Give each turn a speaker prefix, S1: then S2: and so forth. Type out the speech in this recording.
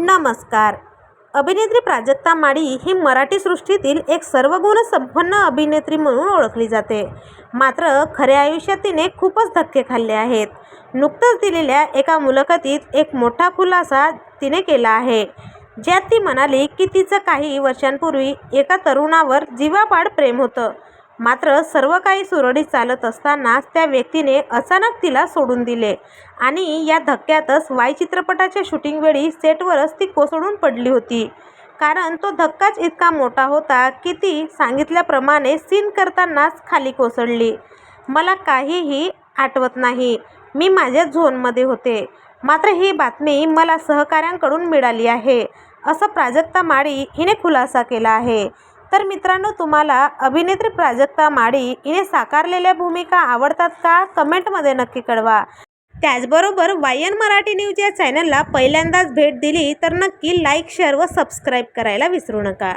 S1: नमस्कार. अभिनेत्री प्राजक्ता माळी ही मराठी सृष्टीतील एक सर्वगुण संपन्न अभिनेत्री म्हणून ओळखली जाते. मात्र खऱ्या आयुष्यात तिने खूपच धक्के खाल्ले आहेत. नुकतंच दिलेल्या एका मुलाखतीत एक मोठा खुलासा तिने केला आहे. ज्यात ती म्हणाली की तिचं काही वर्षांपूर्वी एका तरुणावर जीवापाड प्रेम होतं. मात्र सर्व काही सुरळीत चालत असतानाच त्या व्यक्तीने अचानक तिला सोडून दिले. आणि या धक्क्यातच वाय चित्रपटाच्या शूटिंगवेळी सेटवरच ती कोसळून पडली होती. कारण तो धक्काच इतका मोठा होता की ती सांगितल्याप्रमाणे सीन करतानाच खाली कोसळली. मला काहीही आठवत नाही. मी माझ्या झोनमध्ये होते. मात्र ही बातमी मला सहकाऱ्यांकडून मिळाली आहे. असं प्राजक्ता माळी हिने खुलासा केला आहे. तर मित्रांनो तुम्हाला अभिनेत्री प्राजक्ता माळी हिने साकारलेल्या भूमिका आवडतात का? कमेंटमध्ये नक्की कळवा. त्याचबरोबर वाय एन मराठी न्यूज या चॅनलला पहिल्यांदाच भेट दिली तर नक्की लाईक शेअर व सबस्क्राईब करायला विसरू नका.